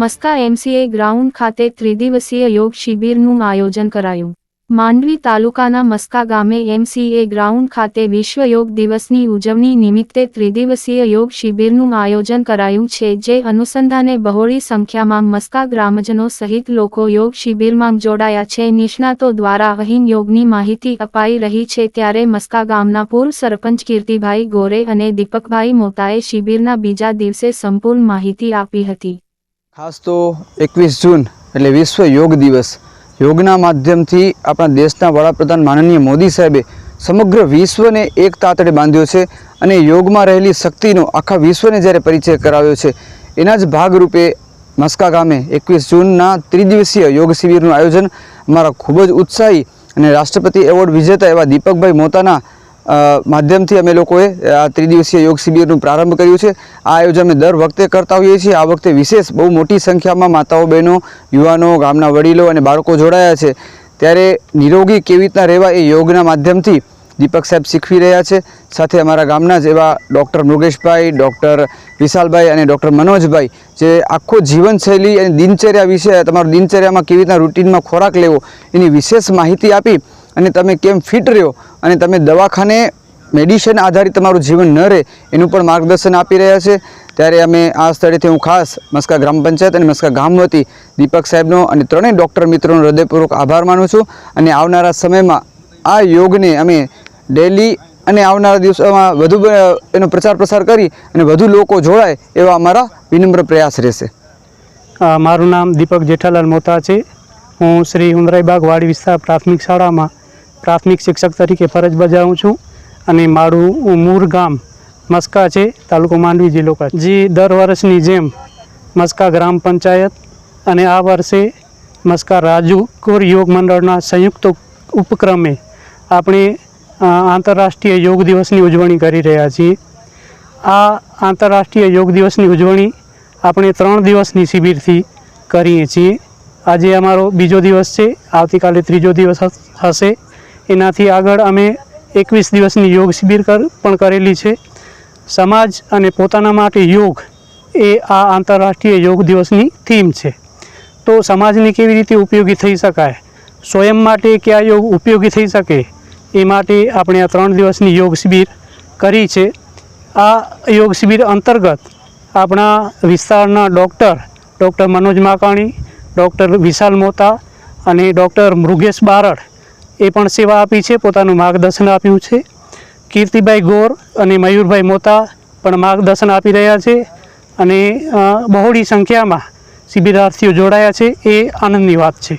Maska MCA ground ખાતે ત્રિદિવસીય યોગ શિબિરનું આયોજન કરાયું. માંડવી તાલુકાના મસ્કા ગામે એમસીએ ગ્રાઉન્ડ ખાતે વિશ્વ યોગ દિવસની ઉજવણી નિમિત્તે ત્રિદિવસીય યોગ શિબિરનું આયોજન કરાયું છે, જે અનુસંધાને બહોળી સંખ્યામાં મસ્કા ગ્રામજનો સહિત લોકો યોગ શિબિરમાં જોડાયા છે. નિષ્ણાતો દ્વારા અહીં યોગની માહિતી અપાઈ રહી છે, ત્યારે મસ્કા ગામના પૂર્વ સરપંચ કીર્તિભાઈ ગોરે અને દીપકભાઈ મોતાએ શિબિરના બીજા દિવસે સંપૂર્ણ માહિતી આપી હતી. ખાસ તો એકવીસ જૂન એટલે વિશ્વ યોગ દિવસ. યોગના માધ્યમથી આપણા દેશના વડાપ્રધાન માનનીય મોદી સાહેબે સમગ્ર વિશ્વને એક તાતડે બાંધ્યો છે અને યોગમાં રહેલી શક્તિનો આખા વિશ્વને જ્યારે પરિચય કરાવ્યો છે, એના જ ભાગરૂપે મસ્કા ગામે એકવીસ જૂનના ત્રિદિવસીય યોગ શિબિરનું આયોજન અમારા ખૂબ જ ઉત્સાહી અને રાષ્ટ્રપતિ એવોર્ડ વિજેતા એવા દીપકભાઈ મોતાના માધ્યમથી અમે લોકોએ આ ત્રિદિવસીય યોગ શિબિરનું પ્રારંભ કર્યું છે. આ આયોજન અમે દર વખતે કરતા હોઈએ છીએ. આ વખતે વિશેષ બહુ મોટી સંખ્યામાં માતાઓ, બહેનો, યુવાનો, ગામના વડીલો અને બાળકો જોડાયા છે. ત્યારે નિરોગી કેવી રીતના રહેવા એ યોગના માધ્યમથી દીપક સાહેબ શીખવી રહ્યા છે. સાથે અમારા ગામના જ એવા ડૉક્ટર મૃગેશભાઈ ડૉક્ટર વિશાલભાઈ અને ડૉક્ટર મનોજભાઈ, જે આખો જીવનશૈલી અને દિનચર્યા વિશે, તમારું દિનચર્યામાં કેવી રીતના રૂટીનમાં ખોરાક લેવો એની વિશેષ માહિતી આપી અને તમે કેમ ફિટ રહ્યો અને તમે દવાખાને મેડિસિન આધારિત તમારું જીવન ન રહે, એનું પણ માર્ગદર્શન આપી રહ્યા છે. ત્યારે અમે આ સ્થળેથી હું ખાસ મસ્કા ગ્રામ પંચાયત અને મસ્કા ગામ વતી દીપક સાહેબનો અને ત્રણેય ડૉક્ટર મિત્રોનો હૃદયપૂર્વક આભાર માનું છું. અને આવનારા સમયમાં આ યોગને અમે ડેલી અને આવનારા દિવસોમાં વધુ એનો પ્રચાર પ્રસાર કરી અને વધુ લોકો જોડાય એવા અમારા વિનમ્ર પ્રયાસ રહેશે. મારું નામ દીપક જેઠાલાલ મોતા છે. હું શ્રી ઉમરાઈબાગ વાડી વિસ્તાર પ્રાથમિક શાળામાં પ્રાથમિક શિક્ષક તરીકે ફરજ બજાવું છું અને મારું મૂળ ગામ મસ્કા છે, તાલુકો માંડવી જિલ્લો કચ્છ. જે દર વર્ષની જેમ મસ્કા ગ્રામ પંચાયત અને આ વર્ષે મસ્કા રાજુ કોર યોગ મંડળના સંયુક્ત ઉપક્રમે આપણે આંતરરાષ્ટ્રીય યોગ દિવસની ઉજવણી કરી રહ્યા છીએ. આ આંતરરાષ્ટ્રીય યોગ દિવસની ઉજવણી આપણે ત્રણ દિવસની શિબિરથી કરીએ છીએ. આજે અમારો બીજો દિવસ છે, આવતીકાલે ત્રીજો દિવસ હશે. એનાથી આગળ અમે એકવીસ દિવસની યોગ શિબિર પણ કરેલી છે. સમાજ અને પોતાના માટે યોગ એ આ આંતરરાષ્ટ્રીય યોગ દિવસની થીમ છે. તો સમાજની કેવી રીતે ઉપયોગી થઈ શકાય? સ્વયં માટે કયા યોગ ઉપયોગી થઈ શકે? એ માટે આપણે આ ત્રણ દિવસની યોગ શિબિર કરી છે. આ યોગ શિબિર અંતર્ગત આપણા વિસ્તારના doctor doctor Manoj Makani, doctor Vishal Mota અને ડૉક્ટર મૃગેશ બારડ એ પણ સેવા આપી છે, પોતાનું માર્ગદર્શન આપ્યું છે. કીર્તિભાઈ ગોર અને મયુરભાઈ મોતા પણ માર્ગદર્શન આપી રહ્યા છે અને બહોળી સંખ્યામાં શિબિરાર્થીઓ જોડાયા છે, એ આનંદની વાત છે.